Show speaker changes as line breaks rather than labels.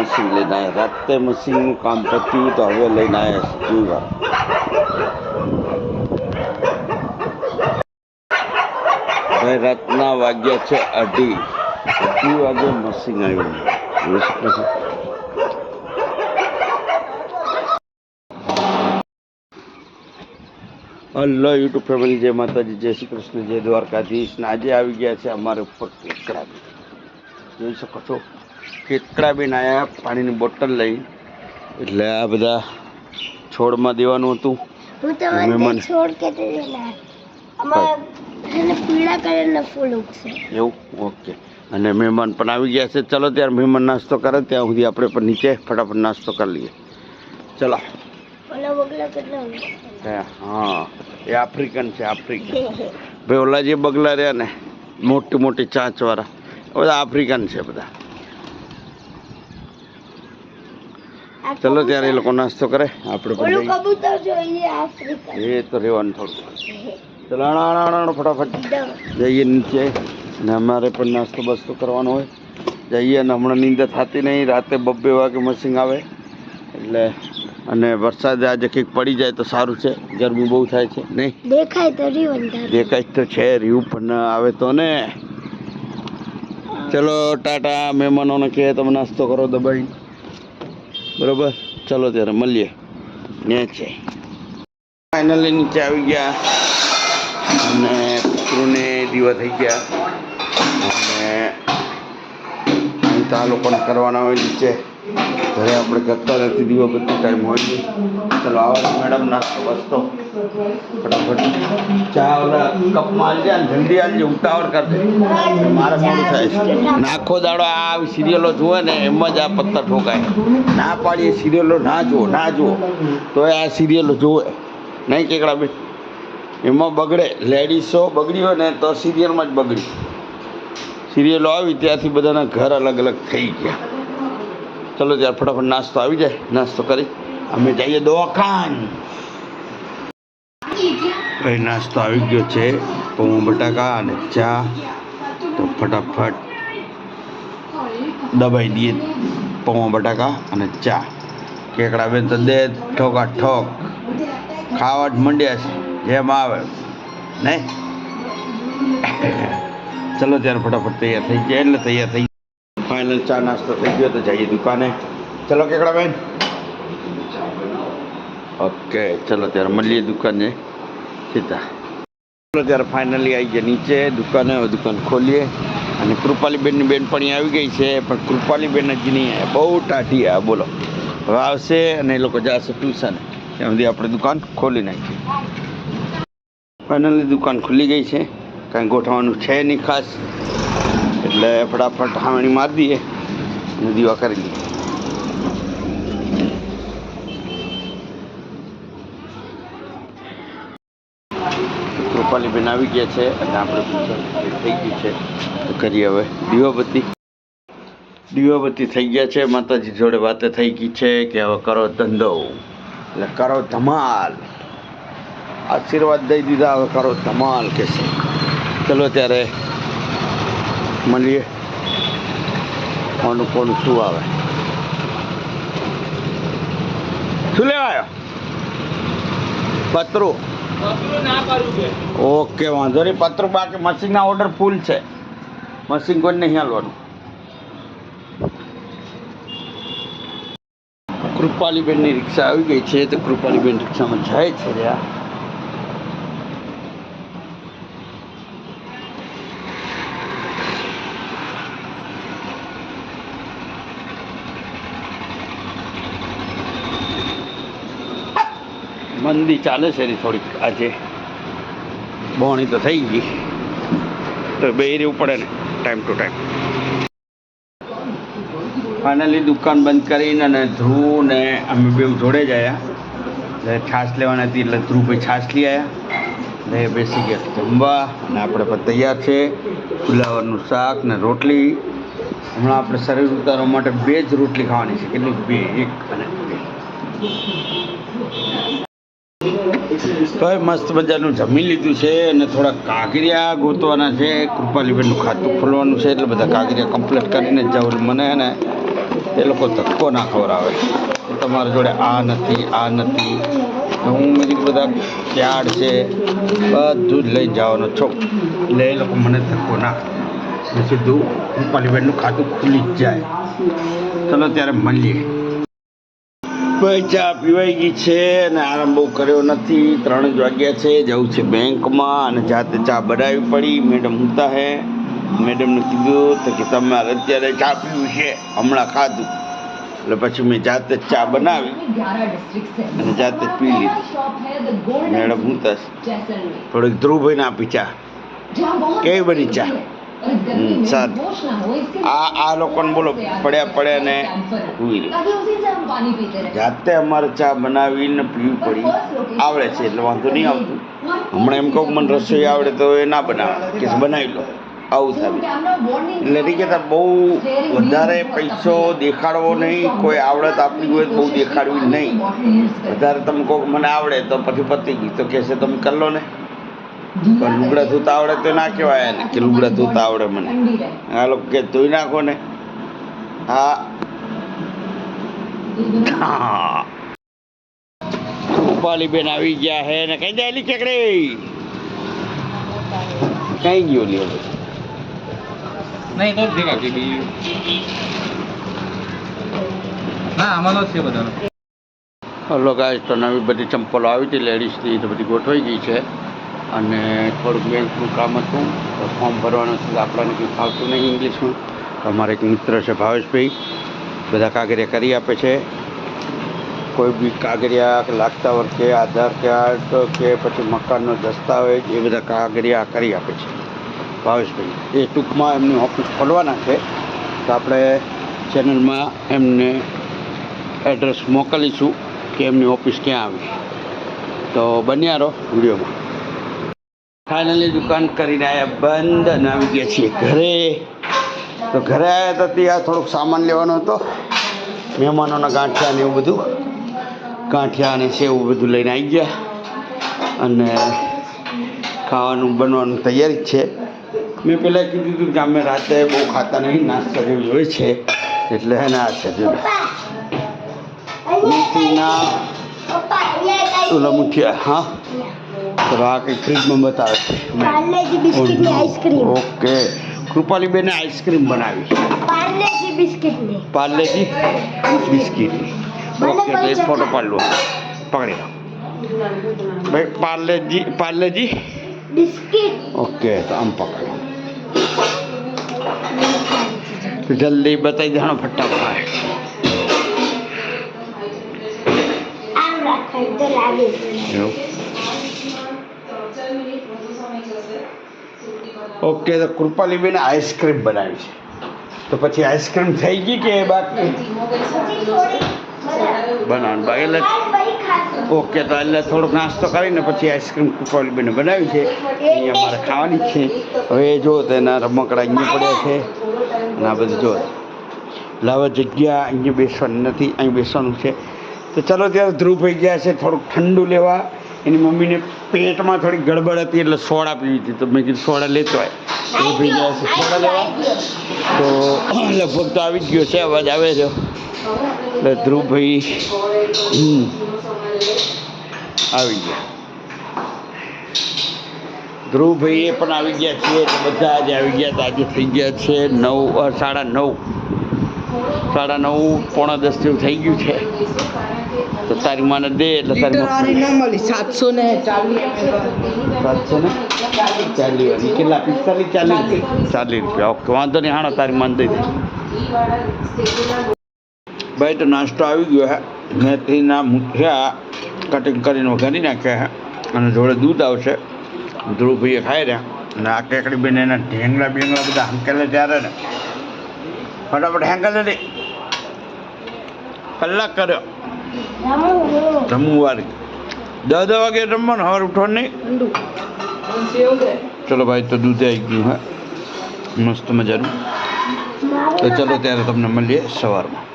Machine લઈને આવ્યા રાતે મશીનનું કામ પત્યું તો હવે લઈને આવ્યા છે ભાઈ રાતના વાગ્યા છે અઢી. અઢી વાગે મશીન આવ્યું. હલો, યુટ્યુબ ફેમિલી, જય માતાજી, જય શ્રી કૃષ્ણ, જય દ્વારકાધીશ. આજે આવી ગયા છે અમારે ઉપર જોઈ શકો છો. કેકડા બેન આવ્યા પાણીની બોટલ લઈ. એટલે આ બધા છોડમાં દેવાનું હતું.
હું તમને
મહેમાન.
છોડ કે પીળા કલરના ફૂલ ઉગશે.
એવું? ઓકે. અને મહેમાન પણ આવી ગયા છે. ચલો ત્યારે મહેમાન નાસ્તો કરે. ત્યાં સુધી આપણે પણ નીચે ફટાફટ નાસ્તો કરી લઈએ. ચલો.
કેટલા
હે, એ આફ્રિકન છે આફ્રિકન. ભાઈ ઓલા જે બગલા રહ્યા ને મોટી મોટી ચાંચવાળા. બધા આફ્રિકન છે બધા. ચલો ત્યારે એ લોકો નાસ્તો કરે. આપણે પણ
કબૂતર જોઈએ આફ્રિકા.
એ તો રહેવાનું થોડું. ચલો અણાણ ફટાફટ. જઈએ નીચે. અને અમારે પણ નાસ્તો બસ્તો કરવાનો હોય. જઈએ અને હમણાં નીંદર થતી નહીં. રાતે બબ્બે વાગે મશીન આવે. એટલે અને વરસાદ આજે કંઈક પડી જાય તો સારું છે. ગરમી બહુ થાય છે. નહીં?
દેખાય તો
દેખાય તો છે રહ્યું પણ આવે તો ને. ચલો ટાટા મહેમાનોને કહે તમે નાસ્તો કરો દબાઈ બરોબર? ચલો ત્યારે મળીએ. નીચે ફાઇનલી નીચે આવી ગયા. અને પિતૃને દીવા થઈ ગયા. અને અહીં તો કરવાના હોય નીચે. ઘરે આપણે કરતા નથી દીવા બધી ટાઈમ હોય નહીં ચલો મેડમ નાસ્તો બસતો. ફટાફટ. ચા ઓલા કપમાં આલજે અને જલ્દી આલજે, ઉતાવળ કરજે મારે મોડું થાય. નાખો દાડો, આ સિરિયલો જુએ ને, એમ જ આ પત્તા ઠોકાય. ના પાડીએ સિરિયલો, ના જુઓ ના જુઓ. તો આ સિરિયલો જુએ. નહીં કેકડા બેન? એમાં બગડે. લેડીસો બગડી હોય ને, તો સિરિયલમાં જ બગડી. સિરિયલો આવી ત્યાંથી બધાના ઘર અલગ અલગ થઈ ગયા. ચલો ત્યારે ફટાફટ નાસ્તો આવી જાય. નાસ્તો કરી. અમે જઈએ દવાખાન. ભાઈ નાસ્તો આવી ગયો છે. પૌ બટાકા અને ચા. તો ફટાફટ દબાઈ દઈએ પૌ બટાકા અને ચા. કેકડા બેન તો દે ઠોકા ઠોક ખાવા જ મંડ્યા છે. જેમ આવે નહીં? ચલો ત્યારે ફટાફટ તૈયાર થઈ ગયા. એટલે તૈયાર થઈ ફાઇનલ ચા નાસ્તો થઈ ગયો તો જઈએ દુકાને. ચલો કેકડા બેન. ઓકે ચલો ત્યારે મળીએ દુકાને. સીધા. ચલો ત્યારે ફાઇનલી આવી ગયા નીચે. દુકાને દુકાન ખોલીએ. અને કૃપાલીબેનની બેનપણી આવી ગઈ છે પણ કૃપાલીબેન હજી નહીં બહુ ટાઢી આ બોલો. હવે આવશે અને એ લોકો જશે ટ્યુશન. ત્યાં સુધી આપણે દુકાન ખોલી નાખીએ. ફાઇનલી દુકાન ખુલી ગઈ છે. કાંઈ ગોઠવવાનું છે નહીં ખાસ. એટલે ફટાફટ હાવણી મારી દઈએ અને દીવા કરી લઈએ કૃપાલીબેન આવી ગયા છે અને આપણે થઈ ગયું છે. તો કરીએ હવે દીવાબત્તી. દીવાબત્તી થઈ ગયા છે. માતાજી જોડે વાતે થઈ ગઈ છે કે હવે કરો ધંધો. એટલે કરો ધમાલ. આશીર્વાદ દઈ દીધા, હવે કરો ધમાલ કે છે. ચલો ત્યારે મળીએ. કોનું કોનું શું આવે? શું લેવા આવ્યો પતરું. ઓકે, વાંધો નહીં. પતરું બાકી મશીનના ઓર્ડર ફૂલ છે. મશીન કોઈ નહીં હાલવાનું. કૃપાલીબેનની રિક્ષા આવી ગઈ છે, તો કૃપાલીબેન રિક્ષામાં જાય છે રહ્યા મંદી ચાલે છે એની થોડીક આજે. બોણી તો થઈ ગઈ. તો બે રહેવું પડે ને ટાઈમ ટુ ટાઈમ ફાઇનલી દુકાન બંધ કરીને અને ધ્રુવ ને અમે બે જોડે જ આવ્યા છાશ લેવાની હતી એટલે ધ્રુવ ભાઈ છાશ લઈ આવ્યા ને બેસી ગયા જમવા અને આપણે પણ તૈયાર છે. ફુલાવરનું શાક ને રોટલી. હમણાં આપણે શરીર ઉતારવા માટે બે જ રોટલી ખાવાની છે. કેટલી? બે, એક અને બે. તો એ મસ્ત મજાનું જમી લીધું છે અને થોડા કાગરિયા ગોતવાના છે. કૃપાલીબેનનું ખાતું ખોલવાનું છે એટલે બધા કાગરિયા કમ્પ્લીટ કરીને જવું મને ને એ લોકો ધક્કો ના ખવડાવે. તમારા જોડે આ નથી આ નથી. હું મેં બધા ક્યાડ છે? બધું જ લઈ જવાનો છો. એટલે એ લોકો મને ધક્કો ને સીધું કૃપાલીબેનનું ખાતું ખુલી જ જાય. ચલો ત્યારે મળીએ. ભાઈ, ચા પીવાઈ ગઈ છે અને આરામ કર્યો નથી. ત્રણ જ વાગ્યા છે, જવું છે બેંકમાં અને જાતે ચા બનાવવી પડી. મેડમ ઉતા હે. મેડમને કીધું તો કે તમારે અત્યારે ચા પીવું છે. હમણાં ખાધું. એટલે પછી મેં જાતે જ ચા બનાવી અને જાતે જ પી લીધી. મેડમ ઉતા થોડીક ધ્રુવભાઈને આપી ચા. કેવી બની ચા? સારું. આ આ લોકોને બોલો, પડ્યા પડ્યા ને હુઈ જાતે અમારે ચા બનાવીને પીવી પડી. આવડે છે એટલે વાંધો નહીં આવતું. હમણાં એમ કહું મને રસોઈ આવડે તો એ ના બનાવે. કે બનાવી લો. આવું થાય. એટલે કહેતા બહુ વધારે પૈસો દેખાડવો નહીં. કોઈ આવડત આપણી હોય બહુ દેખાડવી નહીં. વધારે તમે કહો મને આવડે તો પછી પતી ગઈ તો કહેશે તમે કરી લો ને. પણ લુગડા ધોતા આવડે તો ના કહેવાય એને કે લુગડા ધોતા આવડે મને. આ લોકો કે ધોઈ નાખો ને. હા. રૂપાલી બેન આવી ગયા હે ને કઈ જાય કેકડે કઈ ગયો લ્યો?
નહીં તો ભેગા છે બીજું ના આમાં છે બધાનો.
હલો ગાય તો નવી બધી ચંપલો આવી હતી લેડીઝની તો બધી ગોઠવાઈ ગઈ છે. અને થોડુંક બેંકનું કામ હતું, તો ફોર્મ ભરવાનું છે આપણાને કંઈ ફાવતું નહીં ઇંગ્લિશમાં. તો અમારા એક મિત્ર છે, ભાવેશભાઈ, બધા કાગળિયા કરી આપે છે. કોઈ બી કાગળિયા કે લાગતા વર્ષે આધાર કાર્ડ કે પછી મકાનનો દસ્તાવેજ, એ બધા કાગળિયા કરી આપે છે. ભાવેશભાઈ, એ ટૂંકમાં એમની ઓફિસ ખોલવાના છે. તો આપણે ચેનલમાં એમને એડ્રેસ મોકલીશું કે એમની ઓફિસ ક્યાં આવી. તો બન્યા રહો વિડીયોમાં. ફાઇનલી દુકાન કરીને આવ્યા બંધ અને આવી ગયા છીએ ઘરે. તો ઘરે આવ્યા તો ત્યાં થોડુંક સામાન લેવાનો હતો મહેમાનોના ગાંઠિયા ને એવું બધું. ગાંઠિયા અને એવું બધું લઈને આવી ગયા અને ખાવાનું બનવાનું તૈયારી જ છે. મેં પહેલાં કીધું હતું કે અમે રાતે બહુ ખાતા નહીં નાસ્તા જેવું હોય છે. એટલે હે ને આ છે મેથીના ઓલા મુઠિયા હા? તો આ કંઈક ફ્રીજમાં બતાવે છે
પાર્લેજી બિસ્કિટની આઈસ્ક્રીમ
ઓકે કૃપાલીબેને આઈસ્ક્રીમ બનાવી
પાર્લેજી બિસ્કિટની
પાર્લેજી બિસ્કિટ ઓકે તો એક ફોટો પાડ લો પકડી લો ભાઈ પાર્લેજી પાર્લેજી
બિસ્કિટ
ઓકે તો આમ પકડો તો જલ્દી બતાવી દેવાનો ફટાફટ
આમ રાખો તો લાગે
એવું ઓકે, તો કૃપાલીબેને આઈસ્ક્રીમ બનાવી છે. તો પછી આઈસ્ક્રીમ થઈ ગઈ કે બાકી? બનાવવાનું એટલે ઓકે, તો એટલે થોડોક નાસ્તો કરીને પછી આઈસ્ક્રીમ કૃપાલીબેને બનાવી છે. અહીંયા મારે ખાવાની છે. હવે એ જો તો એના રમકડા અહીંયા પડ્યા છે. અને આ બધું જો હવે જગ્યા, અહીંયા બેસવાની નથી અહીં બેસવાનું છે. તો ચાલો ત્યારે ધ્રુવ થઈ ગયા છે, થોડુંક ઠંડુ લેવા. એની મમ્મીને પેટમાં થોડી ગડબડ હતી એટલે સોડા પીવી હતી તો મેં કીધું સોડા લેતો હોય ધ્રુવ થઈ ગયા છે. સોડા લેવા? તો લગભગ તો આવી જ ગયો છે. અવાજ આવે છે. એટલે ધ્રુવભાઈ આવી ગયા. ધ્રુવભાઈ એ પણ આવી ગયા છે બધા આજે આવી ગયા હતા આજે થઈ ગયા છે નવ સાડા નવ. સાડા નવ પોણા દસ જેવું થઈ ગયું છે. તો તારી માને દે એટલે તારી
વાળી ના મળી સાતસો ને ચાલીસ.
સાતસો ને ચાલીસ. વાળી કેટલા? પિસ્તાલીસ ચાલીસ? ચાલીસ રૂપિયા ઓકે. વાંધો નહીં હાણો તારી માન દઈ દે. ભાઈ તો નાસ્તો આવી ગયો હે. મેથીના મુઠિયા કટિંગ કરીને વઘારી નાખ્યા હે. અને જોડે દૂધ આવશે. ધ્રુવભાઈએ ખાઈ રહ્યા. અને આ કેકડી બેન એના ઢેંગલા બેંગલા બધા હંકેલે ત્યારે ને. ફટાફટ હેંકેલે દે. કલાક કર્યો. વાળી દસ દસ વાગે રમવાનું હવે ઉઠવાનું? નહીં ચલો ભાઈ તો દૂધ આવી ગયું હા? મસ્ત મજાનું. તો ચલો ત્યારે તમને મળીએ સવારમાં.